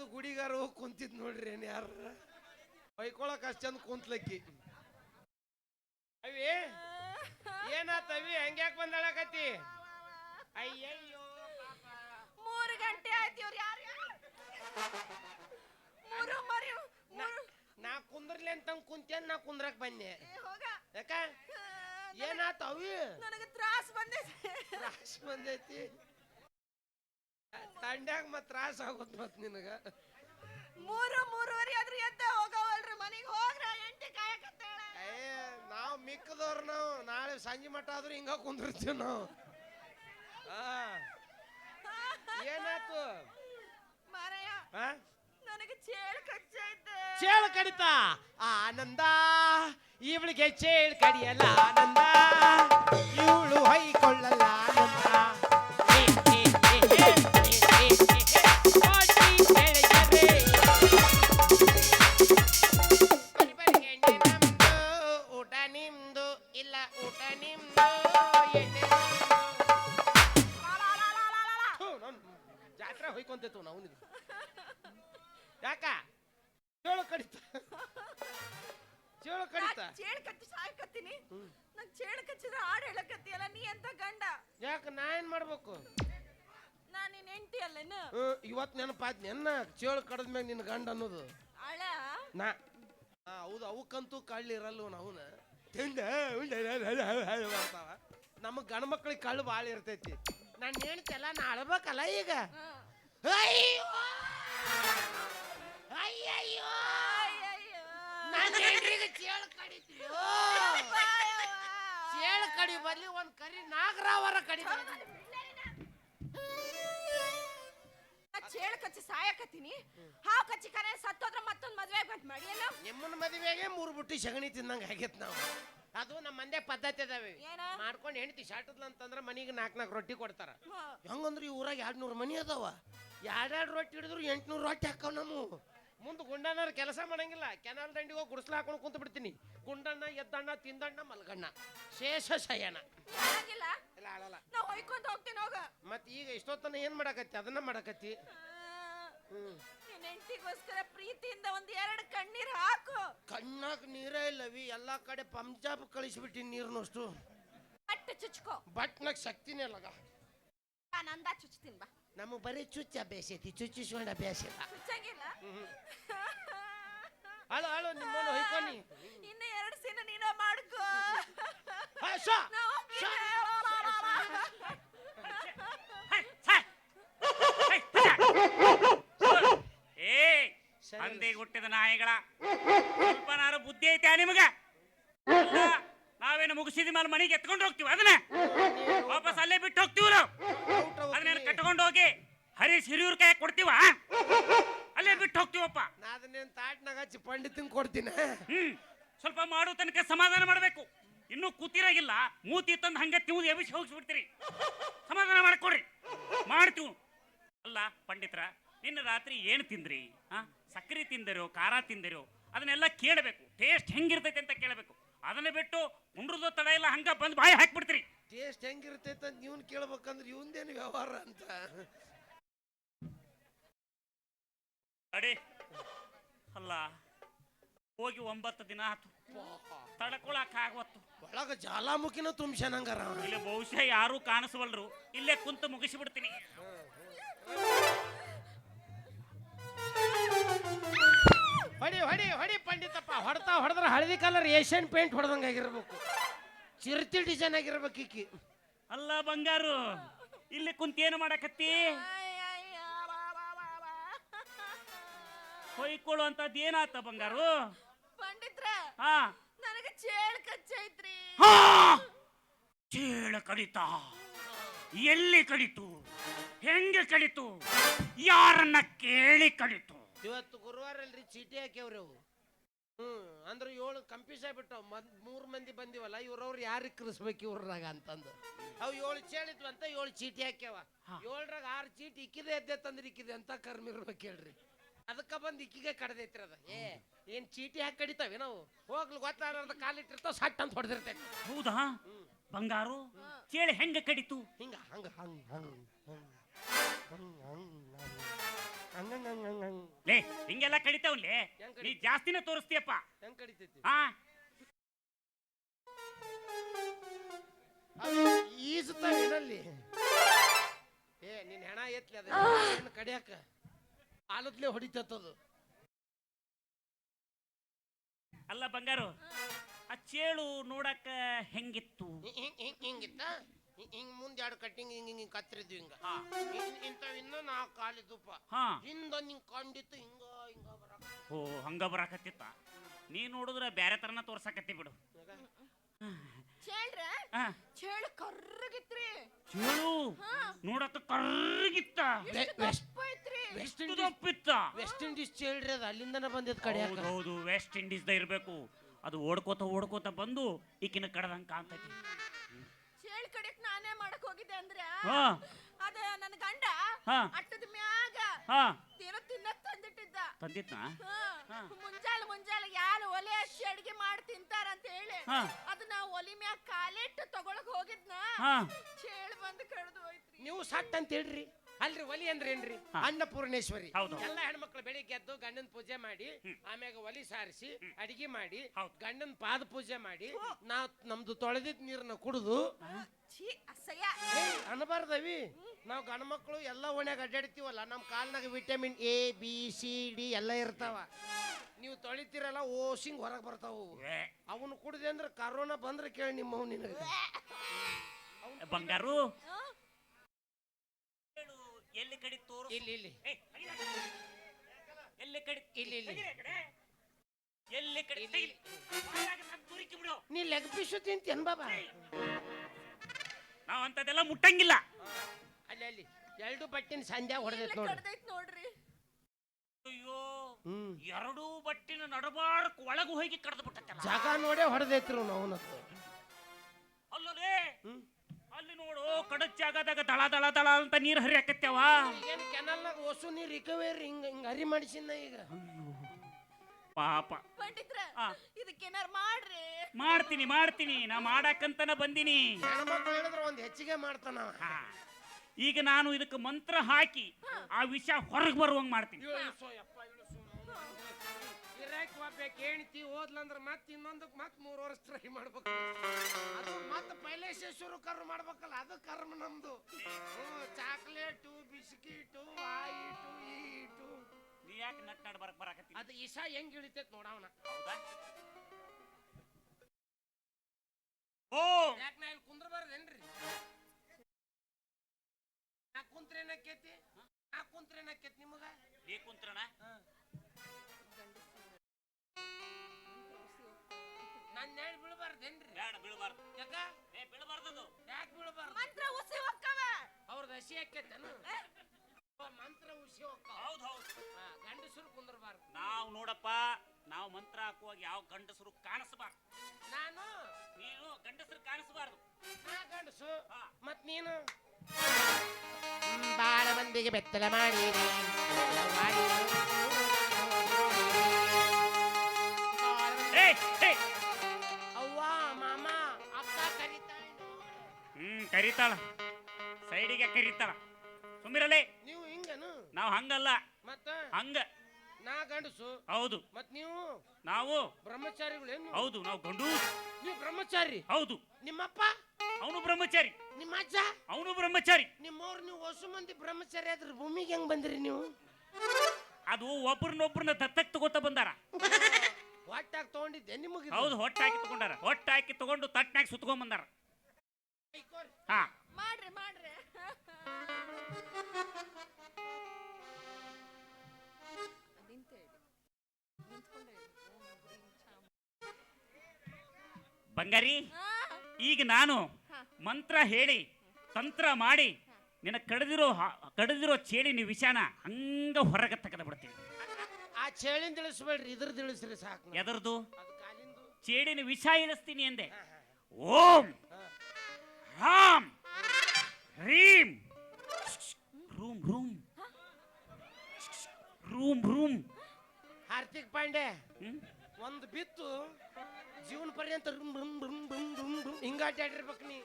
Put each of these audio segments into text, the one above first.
ಭಕ್ತಿಯಿಂದ ಗುಡಿಗಾರ ಹೋಗಿ ಕುಂತಿದ್ ನೋಡ್ರಿ ಏನ್ ಯಾರ? ಬೈಕೊಳಕ್ ಅಷ್ಟ್ ಚಂದ ಕುಂತ್ಲಕ್ಕಿ. ಅವಿ ಏನಾತ ಅವಿ? ಹಂಗ್ಯಾಕ್ ಬಂದಾಳಕತಿ ಅಯ್ಯಯ್ಯೋ. ಮೂರು ಗಂಟೆ ಆಯ್ತು ಇವ್ರು ಯಾರು ಮೂರು ಮರಿ ಮೂರು ನಾ ಕುಂದ್ರಲಿ ಅಂತ ಕುಂತೇನ್ ನಾ ಕುಂದ್ರಕ್ ಬನ್ನಿ. ಹೋಗ. ಯಾಕ? ಏನಾತ ಅವಿ? ನನಗೆ ತ್ರಾಸ್ ಬಂದೈತಿ. ತ್ರಾಸ ಬಂದೈತಿ. ತಂಡ್ಯಾಗ ಮತ್ ತ್ರಾಸ ಆಗುತ್ತ ಮತ್ ನಿನಗ. ಮೂರು ಮೂರುವರೆ ಆದ್ರೆ ಎದ್ದ ಹೋಗವಲ್ರಿ ಮನೆಗೆ ಹೋಗ್ರ ಎಂಟಿ ಕಾಯಕತ್ತಾಳ ಏ ನಾವ್ ಮಿಕ್ಕದವ್ರ ನಾವು. ನಾಳೆ ಸಂಜೆ ಮಟ್ಟ ಆದ್ರೂ ಹಿಂಗ ಕುಂದಿರ್ತೀವಿ ನಾವು. ಆ ಏನಾತು ಆ? ನನಗೆ ಚೇಳು ಕಚ್ಚೈತೆ ಚೇಳು ಕಡಿತ? ಆನಂದ ಇವಳಿಗೆ ಚೇಳು ಕಡಿಯಲ್ಲ ಆನಂದ. ಇವಳು ಹೈಕೊಳ್ಳಲ್ಲ ಆನಂದ. Party eh? ಅಲ್ಲೇನು ಹ್ಮ್, ಇವತ್ ನೆನಪಾಯ್ತು ನೆನ್ನ ಚೇಳು ಕಡದ್ಮ್ಯಾಗ ನಿನ್ನ ಗಂಡ ಅನ್ನೋದು. ಅಳ? ನಾ ಹೌದು ಅವಕ್ಕಂತೂ ಕಳ್ಳಿ ಇರಲ್ಲ ಅವನ ಬರ್ತಾವ ನಮ್ಮ ಗಂಡ ಮಕ್ಳಿಗೆ ಕಳ್ಳು ಭಾಳ ಇರ್ತೈತಿ. ನಾನು ಹೇಳ್ತಲ್ಲ ನಾ ಅಳ್ಬೇಕಲ್ಲ ಈಗ? ಅಯ್ಯೋ! ಅಯ್ಯಯ್ಯೋ! ನನ್ನ ಹೆಂಡ್ರಿಗೆ ಚೇಳು ಕಡಿತೀಯೋ? ಚೇಳು ಕಡಿ ಬರ್ಲಿ ಒಂದ್ ಕರಿ ನಾಗರಾವರ ಕಡಿ ಚೇಳು ಕಚ್ಚಿ ಸಾಯಕತ್ತೀನಿ. ಹಾವು ಕಚ್ಚಿ ಕರೆ ಸತ್ತೋದ್ರ ಮತ್ತೊಂದು ಮದ್ವೆ ಬಂತ ಮಾಡಿಯಲ್ಲ ನಿಮ್ಮನ್ನ ಮದುವೆಗೆ ಮೂರು ಬುಟ್ಟಿ ಸಗಣಿ ತಿಂದಂಗ ಆಗೈತ್ ನಾವು. ಅದು ನಮ್ಮ ಮಂದೆ ಪದ್ಧತಿ ಅದಾವೆ ಏನ? ಮಾಡ್ಕೊಂಡು ಹೆಂಡತಿ ಶಾಟದ್ಲ ಅಂತಂದ್ರೆ ಮನಿಗೆ ನಾಲ್ಕು ನಾಲ್ಕು ರೊಟ್ಟಿ ಕೊಡ್ತಾರ. ಹಾ. ಹೆಂಗಂದ್ರ ಈ ಊರಾಗ ಎರಡ್ ನೂರು ಮನಿ ಅದಾವ. ಎರಡೆರಡು ರೊಟ್ಟಿ ಹಿಡಿದ್ರು ಎಂಟ್ನೂರು ರೊಟ್ಟಿ ಹಾಕವ್ ನಮ್ಮ ಮುಂದೆ ಗುಂಡಣ್ಣವ್ರು ಕೆಲಸ ಮಾಡಂಗಿಲ್ಲ. ಕೆನಲ್ ದಂಡಿಗೆ ಹೋಗಿ ಗುಡಿಸ್ಲ ಹಾಕೊಂಡು ಕುಂತ ಬಿಡ್ತೀನಿ. ಗುಂಡಣ್ಣ ಎದ್ದಣ್ಣ ತಿಂದಣ್ಣ ಮಲ್ಗಣ್ಣ. ಶೇಷ ಶಯನ. ಆಗಿಲ್ಲ ಇಲ್ಲ ಆಳಲ್ಲ. ನಾ ಹೊಯ್ಕೊಂತ ಹೋಗ್ತೀನಿ ಹೋಗ. ಮತ್ತೆ ಈಗ ಇಷ್ಟೊತ್ತನ ಏನು ಮಾಡಕತ್ತಿ? ಅದನ್ನ ಮಾಡಕತ್ತಿ. ಹ್ಮ್. ನಿನ್ ಹೆಂಡತಿಗೋಸ್ಕರ ಪ್ರೀತಿಯಿಂದ ಒಂದ್ ಎರಡು ಕಣ್ಣೀರ್ ಹಾಕು. ಕಣ್ಣಾಗ ನೀರೇ ಇಲ್ಲವಿ ಎಲ್ಲಾ ಕಡೆ ಪಂಜಾಬ್ ಕಳಿಸ್ಬಿಟ್ಟಿ ನೀರ್ನಷ್ಟು. ಅಟ್ಟು ಚುಚ್ಕೋ. ಬಟ್ನಾಗ ಶಕ್ತಿನೇ ಆ ನಂದ ಚುಚ್ತೀನಿ ಬಾ. ನಮಗೆ ಬರೀ ಚುಚ್ಚ ಬೇಸೈತಿ ಅಭ್ಯಾಸ ಇಲ್ಲ ಚುಚ್ಚಂಗಿಲ್ಲ? ಅಳು ಅಳು ನಿಮ್ಮನ್ನ ಹೊಯ್ಕೊನಿ. ಇನ್ನು ಎರಡು ಸೀನ ನೀನ ಮಾಡ್ಕೋ ಹಾ, ಶೋ, ನಾ ಹೋಗ್ತೀನಿ. ಏ ಹಂದಿ ಹುಟ್ಟಿದ ನಾಯಿಗಳ. ಸ್ವಲ್ಪನಾರು ಬುದ್ಧಿ ಐತೆ ನಿಮಗೆ? ನಾವೇನು ಮುಗಿಸಿದ ಮೇಲೆ ಮನೆಗೆ ಎತ್ಕೊಂಡು ಹೋಗ್ತೀವಿ ಅದನ್ನ? ವಾಪಸ್ ಅಲ್ಲೇ ಬಿಟ್ಟು ಹೋಗ್ತೀವಿ ನಾವು ಅದನ್ನೇನು ಕಟ್ಕೊಂಡು ಹೋಗಿ ಹರಿ ಹಿರಿಯೂರ್ ಕೈ ಕೊಡ್ತೀವ? ಅಲ್ಲೇ ಬಿಟ್ಟು ಹೋಗ್ತೀವಪ್ಪ. ನಾ ಅದನ್ನೇನ್ ತಾಟ್ನಾಗ ಹಚ್ಚಿ ಪಂಡಿತನ ಕೊಡ್ತೀನಿ? ಹ್ಮ್. ಸ್ವಲ್ಪ ಮಾಡೋ ತನಕ ಸಮಾಧಾನ ಮಾಡಬೇಕು. ಇನ್ನೂ ಕೂತಿರಾಗಿಲ್ಲ. ಮೂತಿ ತಂದು ಹಂಗೆ ತಿಂದು ಎಬಿಸಿ ಹೋಗಿಸ್ಬಿಡ್ತೀರಿ. ಸಮಾಧಾನ ಮಾಡ್ಕೊಡ್ರಿ. ಮಾಡ್ತೀವಿ. ಅಲ್ಲ ಪಂಡಿತರ ನಿನ್ನ ರಾತ್ರಿ ಏನು ತಿಂದ್ರಿ? ಹಾ ಸಕ್ಕರೆ ತಿಂದರೋ ಖಾರ ತಿಂದರೋ ಅದನ್ನೆಲ್ಲ ಕೇಳಬೇಕು. ಟೇಸ್ಟ್ ಹೆಂಗಿರ್ತೈತೆ ಅಂತ ಕೇಳಬೇಕು. ಅದನ್ನ ಬಿಟ್ಟು ಉಂಡ್ರದು ತಡ ಇಲ್ಲ ಹಂಗ ಬಂದು ಬಾಯಿ ಹಾಕ್ಬಿಡ್ತೀರಿ. ಟೇಸ್ಟ್ ಹೆಂಗಿರ್ತೈತೆ ಅಂತ ನೀವು ಕೇಳ್ಬೇಕಂದ್ರೆ ಇವಂದೇನು ವ್ಯವಹಾರ ಅಂತ. ಅಡಿ. ಅಲ್ಲ ಹೋಗಿ ಒಂಬತ್ತು ದಿನ ಆತು. ತಡ್ಕೊಳಕ್ ಆಗವತ್ತು. ಒಳಗ ಜಾಲಾಮುಖಿನ ತುಂಬ್ಸನಂಗಾರ. ಇಲ್ಲಿ ಬಹುಶಃ ಯಾರು ಕಾಣಿಸ್ವಲ್ರು. ಇಲ್ಲೇ ಕುಂತು ಮುಗಿಸಿಬಿಡ್ತೀನಿ. ಹೊಡಿ ಹೊಡಿ ಹೊಡಿ ಪಂಡಿತಪ್ಪ. ಹೊಡ್ತಾ ಹೊಡೆದ್ರೆ ಹಳದಿ ಕಲರ್ ಏಷ್ಯನ್ ಪೇಂಟ್ ಹೊಡೆದಂಗೆ ಆಗಿರ್ಬೇಕು. ಚಿರ್ತಿ ಡಿಸೈನ್ ಆಗಿರ್ಬೇಕು ಈಕಿ. ಅಲ್ಲ ಬಂಗಾರು ಇಲ್ಲಿ ಕುಂತ ಏನು ಮಾಡಕತ್ತಿ? ಹೊಯ್ಕೊಳ್ಳು ಅಂತದ್ ಏನಾತ ಬಂಗಾರು? ಪಂಡಿತ್ರ ಹಾ. ನನಗೆ ಚೇಳು ಕಚ್ಚೈತ್ರಿ ಹಾ! ಚೇಳ ಕಡಿತ. ಎಲ್ಲಿ ಕಡಿತು? ಹೆಂಗೆ ಕಡಿತು? ಯಾರನ್ನ ಕೇಳಿ ಕಡಿತು? ಇವತ್ತು ಗುರುವಾರ ಅಲ್ರಿ ಚೀಟಿ ಹಾಕ್ಯವ್ರಿ ಅವು ಹ್ಞೂ ಅಂದ್ರೆ ಏಳು ಕಂಪೀಸ್ ಆಗ್ಬಿಟ್ಟವು ಮದ್ ಮೂರು ಮಂದಿ ಬಂದಿವಲ್ಲ ಇವ್ರವ್ರು ಯಾರಿಗೆ ಕೃಸ್ಬೇಕು ಇವ್ರಾಗ ಅಂತಂದು ಅವು ಏಳು ಚೇಳಿದ್ವು ಅಂತ ಏಳು ಚೀಟಿ ಹಾಕ್ಯವ ಏಳ್ರಾಗ ಆರು ಚೀಟಿ ಇಕ್ಕಿದೆ ಎದ್ದೆ ತಂದ್ರೆ ಇಕ್ಕಿದೆ ಅಂತ ಕರ್ಮ ಇರ್ಬೇಕು ಹೇಳ್ರಿ ಅದಕ್ಕೆ ಬಂದು ಇಕ್ಕಿಗೆ ಕಡ್ದೈತ್ರಿ ಅದ ಏ ಏನು ಚೀಟಿ ಹಾಕಿ ಕಡಿತಾವೆ ನಾವು ಹೋಗ್ಲಿ ಗೊತ್ತಾಗದ ಕಾಲಿಟ್ಟಿರ್ತಾವ ಸಟ್ ಅಂತ ಹೊಡೆದಿರ್ತೈತಿ ಹೌದಾ ಬಂಗಾರು ಚೇಳಿ ಹೆಂಗ ಕಡಿತು ಹಿಂಗ ಹಂಗ ಹಂಗ ಹಂಗ ಹಂಗ ಹಂಗ ಹಂಗ ಲೇ ಹಿಂಗೆಲ್ಲ ಕಡಿತಾವ್ಲೆ ಹೆಂಗ್ ನೀ ಜಾಸ್ತಿನ ತೋರಿಸ್ತೀಯಪ್ಪ. ಹೆಂಗ್ ಕಡಿತೈತಿ? ಹಾ ಈಸುತ್ತಾವೇನಲ್ಲಿ ಏ ನಿನ್ ಹೆಣ ಎತ್ಲಿ ಅದ ಹೆಣ್ಣು ಕಡಿಯಾಕ? ಆಲತ್ಲೆ ಹೊಡಿತತ್ತದು ಅಲ್ಲ ಬಂಗಾರು ಆ ಚೇಳು ನೋಡಕ್ಕ ಹೆಂಗಿತ್ತು? ಹಿಂಗ್ ಹಿಂಗ್ ಹಿಂಗಿತ್ತ? ಹಿಂಗ್- ಮುಂದೆ ಎರಡು ಕಟ್ಟಿಂಗ್ ಹಿಂಗ್ ಹಿಂಗ್ ಕತ್ತರಿದ್ವಿ ಹಿಂಗ. ಹಾ. ಇನ್- ಇಂಥವ್ ಇನ್ನೂ ನಾಲ್ಕು ಕಾಲಿದ್ದುಪ್ಪ ಹಾ. ಹಿಂದೊಂದ್ ಹಿಂಗ್ ಕಂಡಿತ್ತು ಹಿಂಗ ಹಿಂಗ ಬರಾಕ ಓ ಹಂಗ ಬರಾಕತ್ತಿತ್ತ? ನೀ ನೋಡಿದ್ರ ಬ್ಯಾರೆ ತರನ ತೋರ್ಸಾಕತ್ತಿ ಬಿಡು. ಚೇಳ್ರ ಆ, ಚೇಳು ಕರ್ರಗಿತ್ರಿ. ಚೇಳು? ಹಾ. ನೋಡತ್ತ ಕರ್ರಗಿತ್ತ. ವೆಸ್ಟ್- ದಪ್ಪ ಐತ್ರಿ. ವೆಸ್ಟ್ ಎಷ್ಟು ಇಂಡೀಸ್ ದಪ್ಪಿತ್ತ? ವೆಸ್ಟ್ ಇಂಡೀಸ್ ಚೇಳ್ರಿ ಅದು ಅಲ್ಲಿಂದನೇ ಬಂದಿದ್ ಕಡೆ ಹೌದು ಹೌದು ವೆಸ್ಟ್ ಇಂಡೀಸ್ದ ಇರ್ಬೇಕು. ಅದು ಓಡ್ಕೋತ ಓಡ್ಕೋತ ಬಂದು ಈಕಿನ ಕಡದಂಗ ಕಾಣ್ತೈತಿ. ಕಡಿಯಕ್ ನಾನೇ ಮಾಡಕ್ ಹೋಗಿದ್ದೆ ಅಂದ್ರೆ ಹಾ. ಅದ ನನ್ನ ಗಂಡ ಹಾ. ಅಟ್ಟದ ಮ್ಯಾಗ ಹಾ. ಏನೋ ತಿನ್ನಕ್ ತಂದಿಟ್ಟಿದ್ದ. ತಂದಿತ್ತ ಹಾ. ಮುಂಜಾಲ ಮುಂಜಾನೆ ಮುಂಜಾನೆ ಯಾರು ಒಲೆ ಹಚ್ಚಿ ಅಡಿಗೆ ಮಾಡಿ ತಿಂತಾರ ಅಂತ ಹೇಳಿ ಹಾ. ಅದನ್ನ ಒಲಿ ಮ್ಯಾಗ ಕಾಲಿಟ್ಟು ತಗೊಳಕ್ ಹೋಗಿದ್ನ. ಹಾ. ಚೇಳು ಬಂದು ಕಡ್ದು ಹೋಯ್ತ್ರಿ. ನೀವು ಸಟ್ ಅಂತ ಹೇಳ್ರಿ. ಅಲ್ರಿ ಒಲಿ ಅಂದ್ರೇನ್ರಿ. ಅನ್ನಪೂರ್ಣೇಶ್ವರಿ. ಹೌದು. ಎಲ್ಲ ಹೆಣ್ಮಕ್ಳು ಬೆಳಿಗ್ಗೆ ಎದ್ದು ಗಂಡನ ಪೂಜೆ ಮಾಡಿ ಆಮ್ಯಾಗ ಒಲಿ ಸಾರಿಸಿ ಅಡಿಗೆ ಮಾಡಿ ಹೌದು. ಗಂಡನ ಪಾದ ಪೂಜೆ ಮಾಡಿ ನಾವು ನಮ್ದು ತೊಳೆದಿದ್ ನೀರನ್ನ ಕುಡಿದು ಛೀ ಅಸಹ್ಯ. ಅನ್ಬಾರ್ದವಿ. ನಾವು ಗಂಡ ಮಕ್ಕಳು ಎಲ್ಲ ಓಣ್ಯಾಗ ಅಡ್ಡಾಡ್ತೀವಲ್ಲ ನಮ್ಮ ಕಾಲ್ನಾಗ vitamin A B C D ಎಲ್ಲ ಇರ್ತಾವ. ನೀವು ತೊಳಿತೀರಲ್ಲ ಓಸಿಂಗ್ ಹೊರಗೆ ಬರ್ತಾವು. ಅವನು ಕುಡಿದೆ ಅಂದ್ರೆ ಕರೋನಾ ಬಂದ್ರೆ ಕೇಳಿ ನಿಮ್ಮ ನಿನಗೆ. ಬಂಗಾರು. ಎಲ್ಲಿ ಕಡೆ ತೋರು ಇಲ್ಲಿ ಇಲ್ಲಿ. ಎಲ್ಲಿ ಕಡಿ? ಇಲ್ಲಿ, ಇಲ್ಲಿ. ಎಲ್ಲಿ ಕಡಿ? ತುರುಕಿ ಬಿಡು. ನೀ ಲೆಗ್ ಪಿಶು ತಿಂತೇನ್ ಬಾಬಾ? ನಾವ್ ಅಂತದೆಲ್ಲ ಮುಟ್ಟಂಗಿಲ್ಲ. ಅಲ್ಲಿ ಅಲ್ಲಿ. ಎರಡು ಬಟ್ಟಿನ ಸಂಧ್ಯಾ ಹೊಡೆದೈತ್ ನೋಡಿ. ಕಡ್ದೈತ್ ನೋಡ್ರಿ. ಅಯ್ಯೋ ಎರಡೂ ಬಟ್ಟಿನ ನಡಬಾರಕ್ ಒಳಗೂ ಹೋಗಿ ಕಡ್ದು ಬಿಟ್ಟತ್ತಲ್ಲ ಜಾಗ ನೋಡೇ ಹೊಡೆದೈತ್ರು ನಾವು ನೋಡು ಕಡಚ್ ಜಾಗದಾಗ ದಳ ದಳ ದಳ ಅಂತ ನೀರ್ ಹರಿಯಾಕತ್ಯಾವ ಏನು ಕೆನಲ್ನಾಗ ಹೊಸು ನೀರು ರಿಕವರಿ ಹಿಂಗ ಹಿಂಗ ಹರಿ ಮಾಡಿಸಿನ ಈಗ ಪಾಪ ಪಂಡಿತ್ರ ಆ. ಇದಕ್ಕೇನಾರು ಮಾಡ್ರಿ ಮಾಡ್ತೀನಿ ಮಾಡ್ತೀನಿ ನಾ ಮಾಡಾಕಂತನ ಬಂದಿನಿ ಹೆಣ್ಮಕ್ಳು ಹೇಳಿದ್ರೆ ಒಂದ್ ಹೆಚ್ಚಿಗೆ ಮಾಡ್ತಾನ ಅವ. ಹಾ. ಈಗ ನಾನು ಇದಕ್ಕೆ ಮಂತ್ರ ಹಾಕಿ ಆ ವಿಷ ಹೊರಗೆ ಬರುವಂಗ್ ಮಾಡ್ತೀನಿ ಯಪ್ಪ. ಗಿರಾಕಿ ಒಬ್ಬ ಕೇಳ್ತಿ ಹೋದ್ಲಂದ್ರ ಮತ್ ಇನ್ನೊಂದಕ್ಕೆ ಮತ್ ಮೂರು ವರ್ಷ ಟ್ರೈ ಮಾಡ್ಬೇಕು. ಅದು ಮತ್ತೆ ಪೈಲೇಶ ಶುರು ಕರ್ಮ ಮಾಡ್ಬೇಕಲ್ಲ ಅದು ಕರ್ಮ ನಮ್ದು. ಚಾಕ್ಲೇಟು ಬಿಸ್ಕಿಟು ಆಯಿಟು ಈಟು. ನೀ ಯಾಕೆ ನಟ್ ನಡ್ ಬರಕ್ ಬರಾಕತ್ತಿ? ಅದು ಇಶಾ ಹೆಂಗ್ ಇಳಿತೈತ್ ನೋಡವನ ಹೌದಾ? ಓ! ಯಾಕೆ ನಾ ಇಲ್ಲಿ ಕುಂದ್ರಬಾರ್ದೇನ್ರಿ? ನಾ ಕುಂತ್ರೇನಕ್ಕೇತಿ ನಾ ಕುಂತ್ರೇನಕ್ಕೇತಿ ನಿಮಗ? ನೀ ಕುಂತ್ರಣ ಬೀಳ್ಬಾರ್ದೇನ್ರಿ? ಬೇಡ ಬೀಳಬಾರ್ದು. ಯಾಕ? ಏ ಬೀಳಬಾರ್ದದು. ಯಾಕೆ ಬೀಳ್ಬಾರ್ದು? ಮಂತ್ರ ಉಸಿ ಹೊಕ್ಕವ. ಅವ್ರದ್ದು ಹಸಿ ಹಾಕೈತೇನು ಮಂತ್ರ ಉಸಿ ಹೋಗ್ತಾವ ಹೌದು ಹೌದು. ಗಂಡಸರು ಕುಂದ್ರಬಾರ್ದು. ನಾವು ನೋಡಪ್ಪ ನಾವು ಮಂತ್ರ ಹಾಕುವಾಗ ಯಾವ ಗಂಡಸರು ಕಾಣಿಸಬಾರ್ದು. ನಾನು? ನೀನು ಗಂಡಸರು ಕಾಣಿಸಬಾರ್ದು. ನಾ ಗಂಡಸು. ಹಾ. ಮತ್ ನೀನು? ಬಾಳ ಮಂದಿಗೆ ಬೆತ್ತಲ ಮಾಡಿ ಕರಿತಾಳ. ಸೈಡಿಗೆ ಕರಿತಾಳ. ಸುಮ್ಮಿರಲೇ ನೀವು ಹಿಂಗನು? ನಾವು ಹಂಗಲ್ಲ. ಮತ್ತ? ಹಂಗ. ನಾ ಗಂಡಸು. ಹೌದು. ಮತ್ ನೀವು? ನಾವು ಬ್ರಹ್ಮಚಾರಿಗಳೇನು ಹೌದು ನಾವು ಗಂಡು ನೀವು ಬ್ರಹ್ಮಚಾರಿ? ಹೌದು. ನಿಮ್ಮಪ್ಪ? ಅವನು ಬ್ರಹ್ಮಚಾರಿ. ನಿಮ್ಮ ಅಜ್ಜ ಅವನು ಬ್ರಹ್ಮಚಾರಿ. ನಿಮ್ಮವ್ರು ನೀವು ಹೊಸ ಮಂದಿ ಬ್ರಹ್ಮಚಾರಿ ಆದ್ರೆ ಭೂಮಿಗೆ ಹೆಂಗ್ ಬಂದ್ರಿ ನೀವು? ಅದು ಒಬ್ರನ್ನೊಬ್ರನ್ನ ದತ್ತಕ್ ತಗೋತ ಬಂದಾರ. ಹೊಟ್ಟಾಗಿ ತಗೊಂಡಿದ್ದೆ ನಿಮಗೆ ಹೌದು ಹೊಟ್ಟಾಕಿ ತಗೊಂಡಾರ. ಹೊಟ್ಟಾಕಿ ತಗೊಂಡು ತಟ್ನಾಗ ಸುತ್ಕೊಂಡ್ ಬಂದಾರ. ಹಾ. ಮಾಡ್ರಿ. ಬಂಗಾರಿ ಈಗ ನಾನು ಮಂತ್ರ ಹೇಳಿ ತಂತ್ರ ಮಾಡಿ ನಿನ್ನ ಕಡಿದಿರೋ ಕಡದಿರೋ ಚೇಳಿನ ವಿಷಾನ ಹಂಗ ಹೊರಗೆ ತೆಗೆದು ಬಿಡ್ತೀನಿ. ಆ ಚೇಳಿನ ತಿಳಿಸ್ಬೇಡ್ರಿ ಇದ್ರ ತಿಳಿಸ್ರಿ ಸಾಕು. ಎದರದು ಎದರ್ದು ಅದು ಕಾಲಿಂದು. ಚೇಳಿನ ವಿಷ ಇಳಿಸ್ತೀನಿ ಎಂದೆ ಓಂ. ಹಾ. ರಾಮ್. ರೂಮ್ ರೂಮ್. ರೂಮ್ ರೂಮ್. ಹಾರ್ದಿಕ್ ಪಾಂಡೆ ಹ್ಮ್? ಒಂದು ಬಿತ್ತು ಜೀವನ ಪರ್ಯಂತ ರುಮ್ ರುಮ್ ರುಮ್ ರುಮ್ ರುಮ್ ರುಮ್. ಹಿಂಗಾಟಾಡಿರ್ಬೇಕು ನೀ.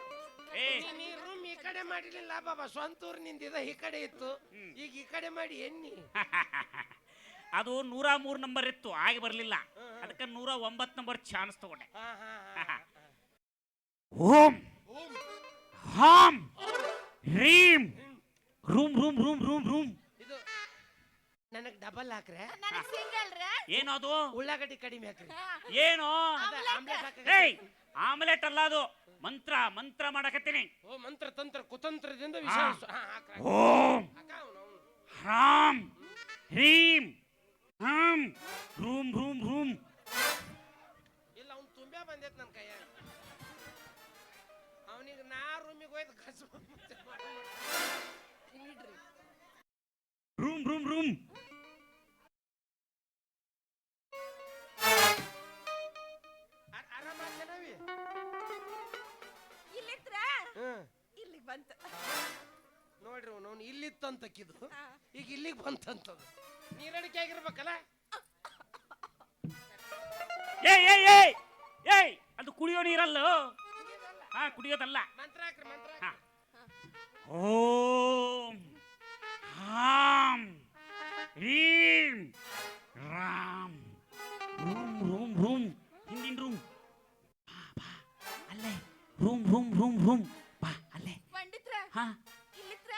ಏ. ನೀ- ರೂಮ್ ಈ ಕಡೆ ಮಾಡಿರ್ಲಿಲ್ಲ ಬಾಬಾ ಸ್ವಂತ ಊರು ನಿಂದಿದ ಈ ಕಡೆ ಇತ್ತು. ಹ್ಮ್. ಈಗ ಈ ಕಡೆ ಮಾಡಿ ಎನ್ನಿ ಅದು ನೂರ ಮೂರು ನಂಬರ್ ಇತ್ತು ಆಗಿ ಬರಲಿಲ್ಲ. ಅದಕ್ಕೆ ನೂರ ಒಂಬತ್ತು ನಂಬರ್ ಚಾನ್ಸ್ ತಗೊಂಡೆ. ಓಂ. ಹಾಂ ರೀಂ ರೂಮ್ ರೂಮ್ ರೂಮ್ ರೂಮ್ ರೂಮ್ ಇದು ನನಗೆ ಡಬಲ್ ಹಾಕ್ರೆ? ನನಗೆ ಸಿಂಗಲ್ ರೀ. ಏನು ಅದು ಉಳ್ಳಾಗಡ್ಡಿ ಕಡಿಮೆ ಹಾಕ್ರಿ. ಏನು? ಆಮ್ಲೆಟ್. ಏಯ್ ಆಮ್ಲೆಟ್ ಅಲ್ಲ ಅದು. ಮಂತ್ರ ಮಂತ್ರ ಮಾಡಕತ್ತೀನಿ. ಓ ಮಂತ್ರ ತಂತ್ರ ಕುತಂತ್ರದಿಂದ ವಿಶ್ವಾಸ. ಓಂ. ರೀಮ್. ಹ್ರಾಂ ಹ್ರೀಂ ಹಾಂ ರೂಮ್ ರೂಮ್ ರೂಮ್ ಇಲ್ಲ ಅವ್ನು ತುಂಬ ಬಂದೈತೆ ನನ್ನ ಕೈಯಾಗ. ನಾ ರೂಮಿಗೆ ಹೋಯ್ತು ಕಸ ಇಡ್ರಿ. ರೂಮ್ ರೂಮ್ ರೂಮ್ ಇಲ್ಲಿತ್ರ ಇಲ್ಲಿಗೆ ಬಂತ. ನೋಡ್ರಿ ಅವ್ನು ಇಲ್ಲಿತ್ತಂತಕ್ಕಿದು. ಹಾ. ಈಗ ಇಲ್ಲಿಗೆ ಬಂತಂತದು. ನೀರಡಿಕೆ ಆಗಿರ್ಬೇಕಲ್ಲ? ಏಯ್ ಏಯ್ ಏಯ್ ಏಯ್ ಅದು ಕುಡಿಯೋ ನೀರಲ್ಲ. ಹಾ ಕುಡಿಯೋದಲ್ಲ. ಓಂ ಹಾಂ ಹ್ರೀಂ ರಾಮ್ ರೂಮ್ ರೂಮ್ ರೂಮ್ ಹಿಂದಿನ ರೂಮ್ ಬಾ ಬಾ ಅಲ್ಲೇ ರೂಮ್ ರೂಮ್ ರೂಮ್ ರೂಮ್ ಬಾ ಅಲ್ಲೇ ಪಂಡಿತ್ರ ಹಾ। ಇಲ್ಲಿತ್ರ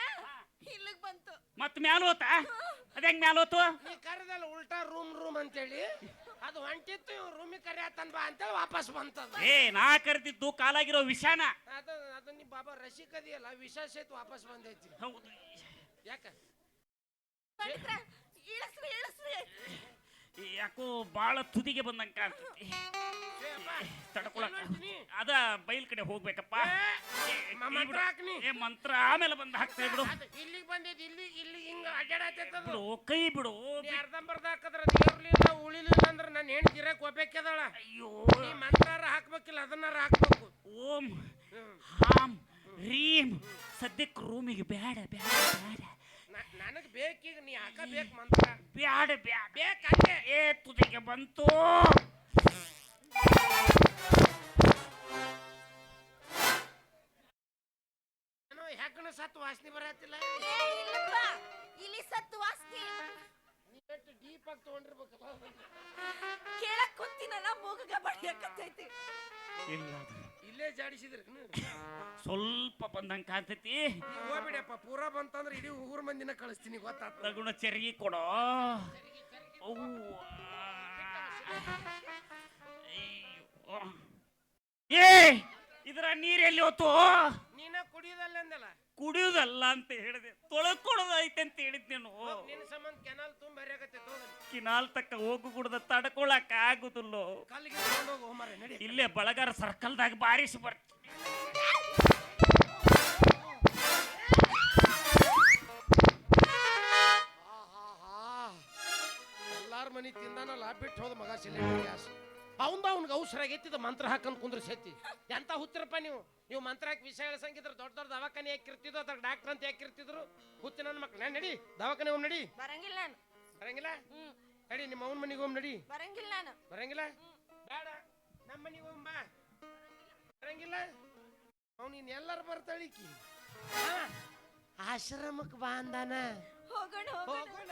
ಇಲ್ಲಿಗೆ ಬಂತು. ಮತ್ತೆ ಮ್ಯಾಲ ಹೋತ? ಅದ ಹೆಂಗ್ ಮ್ಯಾಲ ಹೋತು? ನೀ ಕರೆದಲ್ಲ ಉಲ್ಟಾ ರೂಮ್ ರೂಮ್ ಅಂತೇಳಿ. ಅದು ಹೊಂಟಿತ್ತು ಇವ್ ರೂಮಿಗೆ ಕರೆಯತ್ತನ್ ಬಾ ಅಂತೇಳಿ ವಾಪಸ್ ಬಂತದ. ಏ ನಾ ಕರೆದಿದ್ದು ಕಾಲಾಗಿರೋ ವಿಷಾನ. ಅದು ನಿಮ್ಮ ಬಾಬಾ ರಸಿಕದಿಯಲ್ಲ ವಿಷ ಸಹಿತ ವಾಪಸ್ ಬಂದೈತಿ. ಹೌದು. ಯಾಕ? ಪಂಡಿತ್ರ ಇಳಿಸ್ರಿ ಇಳಿಸ್ರಿ. ಯಾಕೋ ಬಾಳ ತುದಿಗೆ ಬಂದಂಗ ಕಾಣ್ತೈತಿ. ತಡ್ಕೊಳಕ್. ಅದ ಬೈಲ್ ಕಡೆ ಹೋಗ್ಬೇಕಪ್ಪ. ಏ, ಮ- ಮಂತ್ರ ಬಿಡು. ಹಾಕ್ ಏ ಮಂತ್ರ ಆಮೇಲೆ ಬಂದು ಹಾಕ್ತೇವೆ ಬಿಡು ಅದು ಇಲ್ಲಿಗೆ ಬಂದಿದ್ದು ಇಲ್ಲಿ ಇಲ್ಲಿ ಹಿಂಗ ಅಡ್ಡಾಡತ್ತೈತದು ಬಿಡು ಕೈ ಬಿಡು. ನೀ ಅರ್ಧಂಬರ್ಧ ಹಾಕದ್ರ ಅದು ಉಳಿಲಿಲ್ಲ ಅಂದ್ರೆ ನನ್ನ ಹೆಣ್ಣು ತಿರಕ್ ಹೋಗ್ಬೇಕದಳ ಅಯ್ಯೋ. ಈ ಮಂತ್ರ ಹಾಕ್ಬೇಕಿಲ್ಲ ಅದನ್ನಾರ ಹಾಕ್ಬೇಕು. ಓಂ. ಹಾಂ ರೀಮ್. ಸದ್ಯಕ್ಕೆ ರೂಮಿಗೆ ಬೇಡ ಬೇಡ ಬೇಡ ನನಗೆ ನನಗ್ ಬೇಕೀಗ ನೀ ಹಾಕಬೇಕು ಮಂತ್ರ? ಬ್ಯಾಡ ಬ್ಯಾಡ ಬೇಕಂಗೆ ಏ ತುದಿಗೆ ಬಂತು. ಏನೋ ಹೆಗ್ಗಣ ಸತ್ತು ವಾಸನೆ ಬರತ್ತಿಲ್ಲ? ಏ ಇಲ್ಲಪ್ಪ. ಇಲ್ಲಿ ಸತ್ತು ವಾಸ್ನಿ. ನೀ ಎಷ್ಟು ಡೀಪ್ ಆಗಿ ತಗೊಂಡಿರ್ಬೇಕಲ್ಲ? ಕೇಳಕ್ ಕುಂತಿನಲ್ಲ ಮೂಗಗ ಬಡಿಯಕತ್ತೈತಿ. ಇಲ್ಲ ಅದು. ಇಲ್ಲೇ ಜಾಡಿಸಿದ್ರಿ ಸ್ವಲ್ಪ ಬಂದಂಗ ಕಾಣ್ತೈತಿ. ಹೋಗ್ಬಿಡಪ್ಪ ಪೂರ ಬಂತಂದ್ರೆ ಇಡೀ ಊರ್ ಮಂದಿನ ಕಳಿಸ್ತೀನಿ ಗೊತ್ತಾತ ಲಗುಣ ಚರ್ಗಿ ಕೊಡೋ. ಏ ಇದ್ರ ನೀರ್ ಎಲ್ಲಿ ಹೋತು? ನೀನ ಕುಡಿಯೋದಲ್ಲ ಅಂದಲ್ಲ? ಕುಡಿಯೋದಲ್ಲ ಅಂತ ಹೇಳಿದೆ. ತೊಳಕೊಳದೈತೆ ಅಂತ ಹೇಳಿದ್ ನೀನು. ನಿನ್ನ ಸಂಬಂಧ ಕೆನಾಲ್ ತುಂಬ ಹರಿಯಾಗತ್ತೆ. ಕಿನಾಲ್ ತಕ್ಕ ಹೋಗು ಕುಡ್ದ ತಡ್ಕೊಳಕ್ ಆಗುದಿಲ್ಲೋ. ಕಲ್ಲಿಗೆ ತಗೊಂಡ್ ಹೋಗು ಹೋಮರೆ ನಡಿ. ಇಲ್ಲೇ ಬಳಗಾರ ಸರ್ಕಲ್ದಾಗ ಬಾರಿಸಿ ಬರ್ತ ಎಲ್ಲಾರ ಮನಿ ತಿಂದಾನಲ್ಲ ಬಿಟ್ಟು ಹೋದ ಮಗ ಸಿಲಿಂಡರ್ ಗ್ಯಾಸ್ ಅವಂದ ಅವ್ನಿಗೆ ಅವಸರ ಆಗೈತಿ ಮಂತ್ರ ಹಾಕಂದ್ ಕುಂದ್ರ ಸೇತಿ. ಎಂತ ಹುತ್ತಿರಪ್ಪ ನೀವು? ನೀವು ಮಂತ್ರ ಹಾಕಿ ವಿಷಯ ಹೇಳ್ಸಂಗಿದ್ರ ದೊಡ್ಡ ದೊಡ್ಡ ದವಾಖಾನೆ ಹಾಕಿರ್ತಿದ್ರು ಅದ್ರ ಡಾಕ್ಟರ್ ಅಂತ ಯಾಕಿರ್ತಿದ್ರು ಹುತ್ತಿನ ನನ್ನ ಮಕ್ಳು ನಡಿ, ನಡಿ ದವಾಖಾನೆ ಹೋಗ್ ನಡಿ. ಬರಂಗಿಲ್ಲ ನಾನು. ಬರಂಗಿಲ್ಲ? ನಡಿ ನಿಮ್ಮ ಅವನ ಮನೆಗೆ ಹೋಗ್ ನಡಿ. ಬರಂಗಿಲ್ಲ ನಾನು. ಬರಂಗಿಲ್ಲ? ಬೇಡ ನಮ್ಮ ಮನೆಗೆ ಹೋಗ್ ಬರಂಗಿಲ್ಲ. ಅವನಿನ್ ಎಲ್ಲಾರು ಬರ್ತಾಳಿಕಿ ಆಶ್ರಮಕ್ಕೆ ಬಾ ಅಂದಾನ. ಹೋಗೋಣ. ಹೋಗೋಣ.